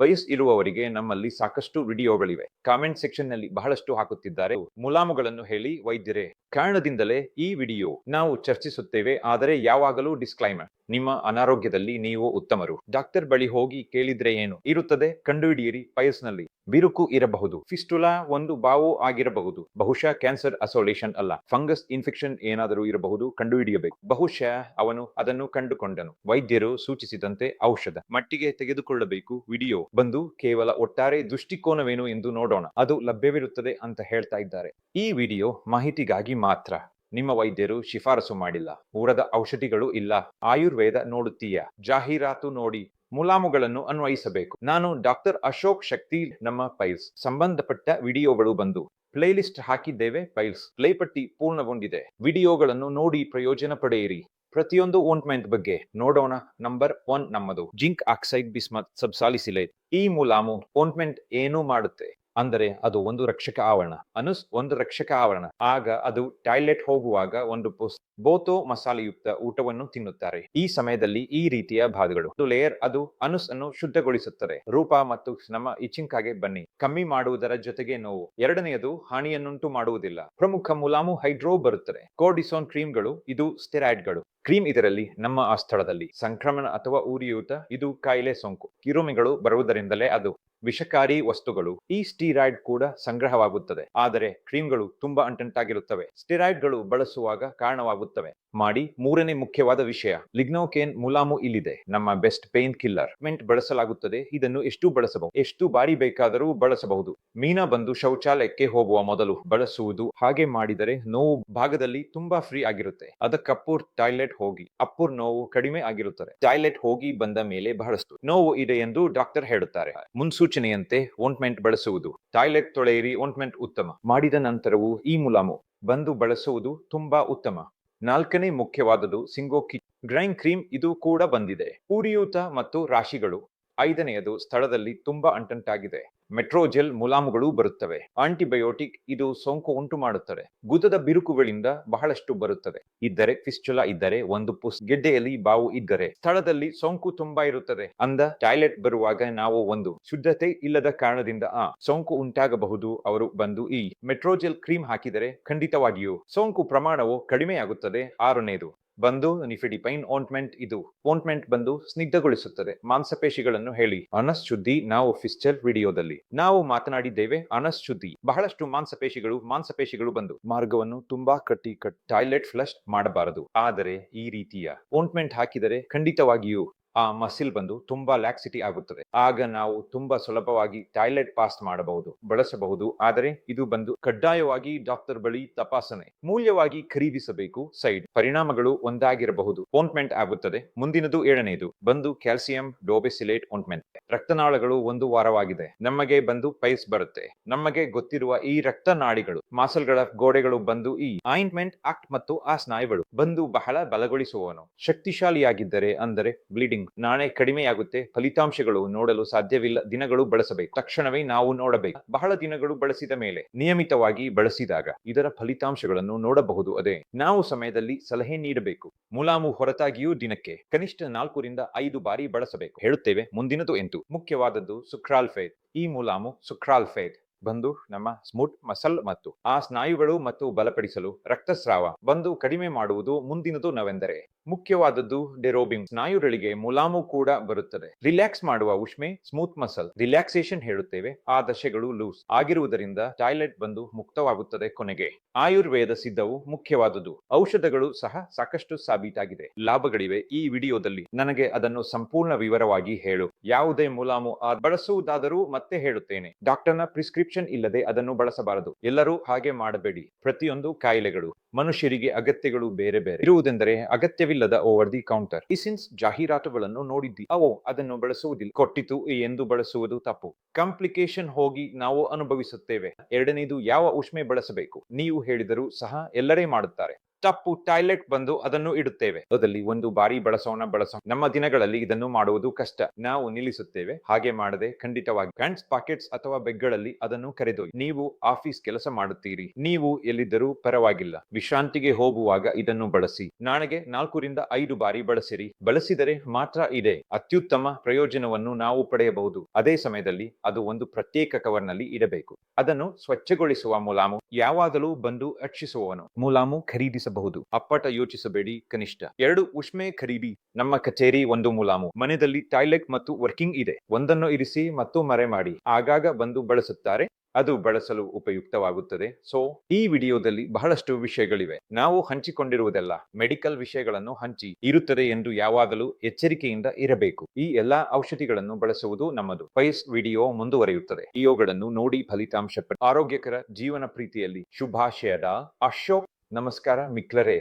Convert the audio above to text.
ವಯಸ್ ಇರುವವರಿಗೆ ನಮ್ಮಲ್ಲಿ ಸಾಕಷ್ಟು ವಿಡಿಯೋಗಳಿವೆ. ಕಾಮೆಂಟ್ ಸೆಕ್ಷನ್ನಲ್ಲಿ ಬಹಳಷ್ಟು ಹಾಕುತ್ತಿದ್ದಾರೆ. ಮುಲಾಮುಗಳನ್ನು ಹೇಳಿ ವೈದ್ಯರೇ, ಕಾರಣದಿಂದಲೇ ಈ ವಿಡಿಯೋ ನಾವು ಚರ್ಚಿಸುತ್ತೇವೆ. ಆದರೆ ಯಾವಾಗಲೂ ಡಿಸ್ಕ್ಲೈಮರ್ ನಿಮ್ಮ ಅನಾರೋಗ್ಯದಲ್ಲಿ ನೀವು ಉತ್ತಮರು. ಡಾಕ್ಟರ್ ಬಳಿ ಹೋಗಿ ಕೇಳಿದ್ರೆ ಏನು ಇರುತ್ತದೆ? ಕಂಡುಹಿಡಿಯಿರಿ. ಪಯಸ್ನಲ್ಲಿ ಬಿರುಕು ಇರಬಹುದು. ಫಿಸ್ಟುಲಾ ಒಂದು ಬಾವು ಆಗಿರಬಹುದು. ಬಹುಶಃ ಕ್ಯಾನ್ಸರ್ ಅಸೋಲೇಷನ್ ಅಲ್ಲ. ಫಂಗಸ್ ಇನ್ಫೆಕ್ಷನ್ ಏನಾದರೂ ಇರಬಹುದು. ಕಂಡುಹಿಡಿಯಬೇಕು. ಬಹುಶಃ ಅವನು ಅದನ್ನು ಕಂಡುಕೊಂಡನು. ವೈದ್ಯರು ಸೂಚಿಸಿದಂತೆ ಔಷಧ. ಮಟ್ಟಿಗೆ ತೆಗೆದುಕೊಳ್ಳಬೇಕು. ವಿಡಿಯೋ. ಬಂದು ಕೇವಲ ಒಟ್ಟಾರೆ ದೃಷ್ಟಿಕೋನವೇನು ಎಂದು ನೋಡೋಣ. ಅದು ಲಭ್ಯವಿರುತ್ತದೆ ಅಂತ ಹೇಳ್ತಾ ಇದ್ದಾರೆ. ಈ ವಿಡಿಯೋ ಮಾಹಿತಿಗಾಗಿ ಮಾತ್ರ. ನಿಮ್ಮ ವೈದ್ಯರು ಶಿಫಾರಸು ಮಾಡಿಲ್ಲ. ಊರದ ಔಷಧಿಗಳು ಇಲ್ಲ. ಆಯುರ್ವೇದ ನೋಡುತ್ತೀಯ? ಜಾಹೀರಾತು ನೋಡಿ. ಮುಲಾಮುಗಳನ್ನು ಅನ್ವಯಿಸಬೇಕು. ನಾನು ಡಾಕ್ಟರ್ ಅಶೋಕ್ ಶಕ್ತಿ ನಮ್ಮ ಪೈಲ್ಸ್ ಸಂಬಂಧಪಟ್ಟ ವಿಡಿಯೋಗಳು ಬಂದು ಪ್ಲೇಲಿಸ್ಟ್ ಹಾಕಿದ್ದೇವೆ ಪೈಲ್ಸ್ ಪ್ಲೇ ಪಟ್ಟಿ ಪೂರ್ಣಗೊಂಡಿದೆ. ವಿಡಿಯೋಗಳನ್ನು ನೋಡಿ ಪ್ರಯೋಜನ ಪಡೆಯಿರಿ. ಪ್ರತಿಯೊಂದು ಓಂಟ್ಮೆಂಟ್ ಬಗ್ಗೆ ನೋಡೋಣ. ನಂಬರ್ ಒನ್ ನಮ್ಮದು. Zinc oxide bismuth subsalicylate. ಈ ಮುಲಾಮು ಓಂಟ್ಮೆಂಟ್ ಏನು ಮಾಡುತ್ತೆ. ಅಂದರೆ ಅದು ಒಂದು ರಕ್ಷಕ ಆವರಣ, ಅನುಸ್ ಒಂದು ರಕ್ಷಕ ಆವರಣ. ಆಗ ಅದು ಟಾಯ್ಲೆಟ್ ಹೋಗುವಾಗ ಒಂದು ಬೋತೋ ಮಸಾಲೆಯುಕ್ತ ಊಟವನ್ನು ತಿನ್ನುತ್ತಾರೆ. ಈ ಸಮಯದಲ್ಲಿ ಈ ರೀತಿಯ ಬಾಧೆಗಳು. ಲೇಯರ್ ಅದು ಅನುಸ್ ಅನ್ನು ಶುದ್ಧಗೊಳಿಸುತ್ತದೆ. ರೂಪ ಮತ್ತು ನಮ್ಮ ಇಚಿಂಕಾಗೆ ಬನ್ನಿ. ಕಮ್ಮಿ ಮಾಡುವುದರ ಜೊತೆಗೆ ನೋವು. ಎರಡನೆಯದು ಹಾನಿಯನ್ನುಂಟು ಮಾಡುವುದಿಲ್ಲ. ಪ್ರಮುಖ ಮುಲಾಮು ಹೈಡ್ರೋ ಬರುತ್ತದೆ. ಕೋರ್ಡಿಸೋನ್ ಕ್ರೀಮ್ಗಳು, ಇದು ಸ್ಟೆರಾಯ್ಡ್ಗಳು. ಕ್ರೀಮ್ ಇದರಲ್ಲಿ ನಮ್ಮ ಆ ಸ್ಥಳದಲ್ಲಿ. ಸಂಕ್ರಮಣ ಅಥವಾ ಉರಿಯೂತ ಇದು ಕಾಯಿಲೆ ಸೋಂಕು. ಕಿರುಮೆಗಳು ಬರುವುದರಿಂದಲೇ ಅದು ವಿಷಕಾರಿ ವಸ್ತುಗಳು ಈ ಸ್ಟೀರಾಯ್ಡ್ ಕೂಡ ಸಂಗ್ರಹವಾಗುತ್ತದೆ. ಆದರೆ ಕ್ರೀಮ್ಗಳು ತುಂಬಾ ಅಂಟಂಟಾಗಿರುತ್ತವೆ. ಸ್ಟಿರಾಯ್ಡ್ಗಳು ಬಳಸುವಾಗ ಕಾರಣವಾಗುತ್ತವೆ. ಮಾಡಿ ಮೂರನೇ ಮುಖ್ಯವಾದ ವಿಷಯ, ಲಿಗ್ನೋಕೇನ್ ಮುಲಾಮು ಇಲ್ಲಿದೆ. ನಮ್ಮ ಬೆಸ್ಟ್ ಪೇನ್ ಕಿಲ್ಲರ್ ಮೆಂಟ್ ಬಳಸಲಾಗುತ್ತದೆ. ಇದನ್ನು ಎಷ್ಟು ಬಳಸಬಹುದು. ಎಷ್ಟು ಬಾರಿ ಬೇಕಾದರೂ ಬಳಸಬಹುದು. ಮೀನಾ ಬಂದು ಶೌಚಾಲಯಕ್ಕೆ ಹೋಗುವ ಮೊದಲು ಬಳಸುವುದು ಹಾಗೆ ಮಾಡಿದರೆ ನೋವು ಭಾಗದಲ್ಲಿ ತುಂಬಾ ಫ್ರೀ ಆಗಿರುತ್ತೆ. ಅದಕ್ಕಪ್ಪೂರ್ ಟಾಯ್ಲೆಟ್ ಹೋಗಿ, ಅಪ್ಪೂರ್ ನೋವು ಕಡಿಮೆ ಆಗಿರುತ್ತದೆ. ಟಾಯ್ಲೆಟ್ ಹೋಗಿ ಬಂದ ಮೇಲೆ ಬಹಳಷ್ಟು ನೋವು ಇದೆ ಎಂದು ಡಾಕ್ಟರ್ ಹೇಳುತ್ತಾರೆ. ಮುನ್ಸೂಚನೆಯಂತೆ ಓಂಟ್ಮೆಂಟ್ ಬಳಸುವುದು. ಟಾಯ್ಲೆಟ್ ತೊಳೆಯಿರಿ ಓಂಟ್ಮೆಂಟ್ ಉತ್ತಮ. ಮಾಡಿದ ನಂತರವೂ ಈ ಮುಲಾಮು. ಬಂದು ಬಳಸುವುದು ತುಂಬಾ ಉತ್ತಮ. ನಾಲ್ಕನೇ ಮುಖ್ಯವಾದದು ಸಿಂಗೋಕಿ ಡ್ರೈಂಗ್ ಕ್ರೀಮ್ ಇದು ಕೂಡ ಬಂದಿದೆ. ಉರಿಯೂತ ಮತ್ತು ರಾಶಿಗಳು. ಐದನೆಯದು ಸ್ಥಳದಲ್ಲಿ ತುಂಬಾ ಅಂಟಂಟಾಗಿದೆ. ಮೆಟ್ರೋಜೆಲ್ ಮುಲಾಮುಗಳು ಬರುತ್ತವೆ. ಆಂಟಿಬಯೋಟಿಕ್ ಇದು ಸೋಂಕು ಉಂಟು ಮಾಡುತ್ತದೆ. ಗುದದ ಬಿರುಕುಗಳಿಂದ ಬಹಳಷ್ಟು ಬರುತ್ತದೆ. ಇದ್ದರೆ ಫಿಸ್ಚುಲಾ ಇದ್ದರೆ ಒಂದು ಪುಸ್ ಗೆಡ್ಡೆಯಲ್ಲಿ ಬಾವು ಇದ್ದರೆ ಸ್ಥಳದಲ್ಲಿ ಸೋಂಕು ತುಂಬಾ ಇರುತ್ತದೆ. ಅಂದ ಟಾಯ್ಲೆಟ್ ಬರುವಾಗ ನಾವು ಒಂದು ಶುದ್ಧತೆ ಇಲ್ಲದ ಕಾರಣದಿಂದ ಆ ಸೋಂಕು ಉಂಟಾಗಬಹುದು, ಅವರು ಬಂದು ಈ ಮೆಟ್ರೋಜೆಲ್ ಕ್ರೀಮ್ ಹಾಕಿದರೆ ಖಂಡಿತವಾಗಿಯೂ ಸೋಂಕು ಪ್ರಮಾಣವು ಕಡಿಮೆಯಾಗುತ್ತದೆ. ಆರನೇದು ಬಂದು ನಿಫಿಡಿಪೈನ್ ಓಂಟ್ಮೆಂಟ್ ಇದು. ಓಂಟ್ಮೆಂಟ್ ಬಂದು ಸ್ನಿಗ್ಧಗೊಳಿಸುತ್ತದೆ. ಮಾಂಸಪೇಶಿಗಳನ್ನು ಹೇಳಿ. ಅನಸ್ ಶುದ್ಧಿ ನಾವು ಫಿಸ್ಚರ್ ವಿಡಿಯೋದಲ್ಲಿ. ನಾವು ಮಾತನಾಡಿದ್ದೇವೆ ಅನಸ್ ಶುದ್ಧಿ ಬಹಳಷ್ಟು ಮಾಂಸಪೇಶಿಗಳು ಮಾಂಸಪೇಶಿಗಳು ಬಂದು. ಮಾರ್ಗವನ್ನು ತುಂಬಾ ಕಟ್ಟಿ, ಕಟ್, ಟಾಯ್ಲೆಟ್ ಫ್ಲಶ್ ಮಾಡಬಾರದು. ಆದರೆ ಈ ರೀತಿಯ ಓಂಟ್ಮೆಂಟ್ ಹಾಕಿದರೆ ಖಂಡಿತವಾಗಿಯೂ ಆ ಮಸಿಲ್ ಬಂದು ತುಂಬಾ ಲ್ಯಾಕ್ಸಿಟಿ ಆಗುತ್ತದೆ. ಆಗ ನಾವು ತುಂಬಾ ಸುಲಭವಾಗಿ ಟಾಯ್ಲೆಟ್ ಪಾಸ್ ಮಾಡಬಹುದು, ಬಳಸಬಹುದು. ಆದರೆ ಇದು ಬಂದು ಕಡ್ಡಾಯವಾಗಿ ಡಾಕ್ಟರ್ ಬಳಿ ತಪಾಸಣೆ, ಮೂಲ್ಯವಾಗಿ ಖರೀದಿಸಬೇಕು. ಸೈಡ್ ಪರಿಣಾಮಗಳು ಒಂದಾಗಿರಬಹುದು. ಓಂಟ್ಮೆಂಟ್ ಆಗುತ್ತದೆ. ಮುಂದಿನದು ಏಳನೆಯದು ಬಂದು ಕ್ಯಾಲ್ಸಿಯಂ ಡೋಬೆಸಿಲೇಟ್ ಓಂಟ್ಮೆಂಟ್ ರಕ್ತನಾಳಗಳು ಒಂದು ವಾರವಾಗಿದೆ. ನಮಗೆ ಬಂದು ಪೈಸ್ ಬರುತ್ತೆ. ನಮಗೆ ಗೊತ್ತಿರುವ ಈ ರಕ್ತನಾಡಿಗಳು, ಮಾಸಲ್ಗಳ ಗೋಡೆಗಳು ಬಂದು ಈ ಆಯಿಂಟ್ಮೆಂಟ್ ಆಕ್ಟ್ ಮತ್ತು ಆ ಸ್ನಾಯುಗಳು ಬಂದು ಬಹಳ ಬಲಗೊಳಿಸುವವನು. ಶಕ್ತಿಶಾಲಿಯಾಗಿದ್ದರೆ ಅಂದರೆ ಬ್ಲೀಡಿಂಗ್ ನಾಳೆ ಕಡಿಮೆಯಾಗುತ್ತೆ ಫಲಿತಾಂಶಗಳು ನೋಡಲು ಸಾಧ್ಯವಿಲ್ಲ, ದಿನಗಳು ಬಳಸಬೇಕು. ತಕ್ಷಣವೇ ನಾವು ನೋಡಬೇಕು. ಬಹಳ ದಿನಗಳು ಬಳಸಿದ ಮೇಲೆ, ನಿಯಮಿತವಾಗಿ ಬಳಸಿದಾಗ ಇದರ ಫಲಿತಾಂಶಗಳನ್ನು ನೋಡಬಹುದು ಅದೇ. ನಾವು ಸಮಯದಲ್ಲಿ ಸಲಹೆ ನೀಡಬೇಕು. ಮುಲಾಮು ಹೊರತಾಗಿಯೂ ದಿನಕ್ಕೆ ಕನಿಷ್ಠ ನಾಲ್ಕರಿಂದ ಐದು ಬಾರಿ ಬಳಸಬೇಕು. ಹೇಳುತ್ತೇವೆ, ಮುಂದಿನದು ಎಂದು ಮುಖ್ಯವಾದದ್ದು ಸುಕ್ರಾಲ್ಫೇಟ್ ಈ ಮುಲಾಮು ಸುಕ್ರಾಲ್ಫೇಟ್ ಬಂದು ನಮ್ಮ ಸ್ಮೂಟ್ ಮಸಲ್ ಮತ್ತು ಆ ಸ್ನಾಯುಗಳು ಮತ್ತು ಬಲಪಡಿಸಲು ರಕ್ತಸ್ರಾವ ಬಂದು ಕಡಿಮೆ ಮಾಡುವುದು ಮುಂದಿನದು ನವೆಂದರೆ. ಮುಖ್ಯವಾದದ್ದು ಡೆರೋಬಿಂಗ್ ಸ್ನಾಯುಗಳಿಗೆ ಮುಲಾಮು ಕೂಡ ಬರುತ್ತದೆ. ರಿಲ್ಯಾಕ್ಸ್ ಮಾಡುವ ಉಷ್ಮೆ, ಸ್ಮೂತ್ ಮಸಲ್. ರಿಲ್ಯಾಕ್ಸೇಷನ್ ಹೇಳುತ್ತೇವೆ. ಆ ದಶೆಗಳು ಲೂಸ್. ಆಗಿರುವುದರಿಂದ ಟಾಯ್ಲೆಟ್ ಬಂದು ಮುಕ್ತವಾಗುತ್ತದೆ ಕೊನೆಗೆ. ಆಯುರ್ವೇದ ಸಿದ್ಧವು ಮುಖ್ಯವಾದುದು. ಔಷಧಗಳು ಸಹ ಸಾಕಷ್ಟು ಸಾಬೀತಾಗಿದೆ. ಲಾಭಗಳಿವೆ ಈ ವಿಡಿಯೋದಲ್ಲಿ. ನನಗೆ ಅದನ್ನು ಸಂಪೂರ್ಣ ವಿವರವಾಗಿ ಹೇಳು. ಯಾವುದೇ ಮುಲಾಮು ಬಳಸುವುದಾದರೂ ಮತ್ತೆ ಹೇಳುತ್ತೇನೆ. ಡಾಕ್ಟರ್ನ ಪ್ರಿಸ್ಕ್ರಿಪ್ಷನ್ ಇಲ್ಲದೆ ಅದನ್ನು ಬಳಸಬಾರದು. ಎಲ್ಲರೂ ಹಾಗೆ ಮಾಡಬೇಡಿ. ಪ್ರತಿಯೊಂದು ಕಾಯಿಲೆಗಳು, ಮನುಷ್ಯರಿಗೆ ಅಗತ್ಯಗಳು ಬೇರೆ ಬೇರೆ. ಇರುವುದೆಂದರೆ ಅಗತ್ಯವಿಲ್ಲದ ಓವರ್ ದಿ ಕೌಂಟರ್ ಇಸಿನ್ಸ್ ಜಾಹೀರಾತುಗಳನ್ನು ನೋಡಿದ್ದಿ. ಅವು ಅದನ್ನು ಬಳಸುವುದಿಲ್ಲ. ಕೊಟ್ಟಿತು ಎಂದು ಬಳಸುವುದು ತಪ್ಪು. ಕಾಂಪ್ಲಿಕೇಶನ್ ಹೋಗಿ ನಾವು ಅನುಭವಿಸುತ್ತೇವೆ. ಎರಡನೇದು, ಯಾವ ಉಷ್ಮೆ ಬಳಸಬೇಕು? ನೀವು ಹೇಳಿದರೂ ಸಹ ಎಲ್ಲರೇ ಮಾಡುತ್ತಾರೆ. ತಪ್ಪು ಟಾಯ್ಲೆಟ್ ಬಂದು ಅದನ್ನು ಇಡುತ್ತೇವೆ. ಅದರಲ್ಲಿ ಒಂದು ಬಾರಿ ಬಳಸೋಣ ಬಳಸೋಣ. ನಮ್ಮ ದಿನಗಳಲ್ಲಿ ಇದನ್ನು ಮಾಡುವುದು ಕಷ್ಟ. ನಾವು ನಿಲ್ಲಿಸುತ್ತೇವೆ. ಹಾಗೆ ಮಾಡದೆ ಖಂಡಿತವಾಗಿ ಹ್ಯಾಂಡ್ಸ್, ಪಾಕೆಟ್ಸ್ ಅಥವಾ ಬೆಗ್ಗಳಲ್ಲಿ ಅದನ್ನು ಕರೆದೊಯ್ಯಿ ನೀವು ಆಫೀಸ್ ಕೆಲಸ ಮಾಡುತ್ತೀರಿ. ನೀವು ಎಲ್ಲಿದ್ದರೂ ಪರವಾಗಿಲ್ಲ. ವಿಶ್ರಾಂತಿಗೆ ಹೋಗುವಾಗ ಇದನ್ನು ಬಳಸಿ. ನಾಳೆಗೆ ನಾಲ್ಕರಿಂದ ಐದು ಬಾರಿ ಬಳಸಿರಿ. ಬಳಸಿದರೆ ಮಾತ್ರ ಇದೆ. ಅತ್ಯುತ್ತಮ ಪ್ರಯೋಜನವನ್ನು ನಾವು ಪಡೆಯಬಹುದು. ಅದೇ ಸಮಯದಲ್ಲಿ ಅದು ಒಂದು ಪ್ರತ್ಯೇಕ ಕವರ್ನಲ್ಲಿ ಇಡಬೇಕು. ಅದನ್ನು ಸ್ವಚ್ಛಗೊಳಿಸುವ ಮುಲಾಮು ಯಾವಾಗಲೂ ಬಂದು ರಕ್ಷಿಸುವವನು. ಮುಲಾಮು ಖರೀದಿಸಬಹುದು ಅಪ್ಪಟ ಯೋಚಿಸಬೇಡಿ, ಕನಿಷ್ಠ. ಎರಡು, ಉಷ್ಮೆ ಖರೀದಿ. ನಮ್ಮ ಕಚೇರಿ ಒಂದು ಮುಲಾಮು. ಮನೆಯಲ್ಲಿ ಟಾಯ್ಲೆಟ್ ಮತ್ತು ವರ್ಕಿಂಗ್ ಇದೆ. ಒಂದನ್ನು ಇರಿಸಿ ಮತ್ತು ಮರೆ ಮಾಡಿ ಆಗಾಗ ಬಂದು ಬಳಸುತ್ತಾರೆ. ಅದು ಬಳಸಲು ಉಪಯುಕ್ತವಾಗುತ್ತದೆ. ಸೊ, ಈ ವಿಡಿಯೋದಲ್ಲಿ ಬಹಳಷ್ಟು ವಿಷಯಗಳಿವೆ. ನಾವು ಹಂಚಿಕೊಂಡಿರುವುದೆಲ್ಲ ಮೆಡಿಕಲ್ ವಿಷಯಗಳನ್ನು ಹಂಚಿ ಇರುತ್ತದೆ ಎಂದು ಯಾವಾಗಲೂ ಎಚ್ಚರಿಕೆಯಿಂದ ಇರಬೇಕು. ಈ ಎಲ್ಲಾ ಔಷಧಿಗಳನ್ನು ಬಳಸುವುದು ನಮ್ಮದು. ಫೈಸ್ ವಿಡಿಯೋ ಮುಂದುವರಿಯುತ್ತದೆ. ವಿಡಿಯೋಗಳನ್ನು ನೋಡಿ ಫಲಿತಾಂಶ ಆರೋಗ್ಯಕರ ಜೀವನ ಪ್ರೀತಿಯಲ್ಲಿ ಶುಭಾಶಯದ. ಅಶೋಕ್ ನಮಸ್ಕಾರ ಮಿಕ್ಲರೇ.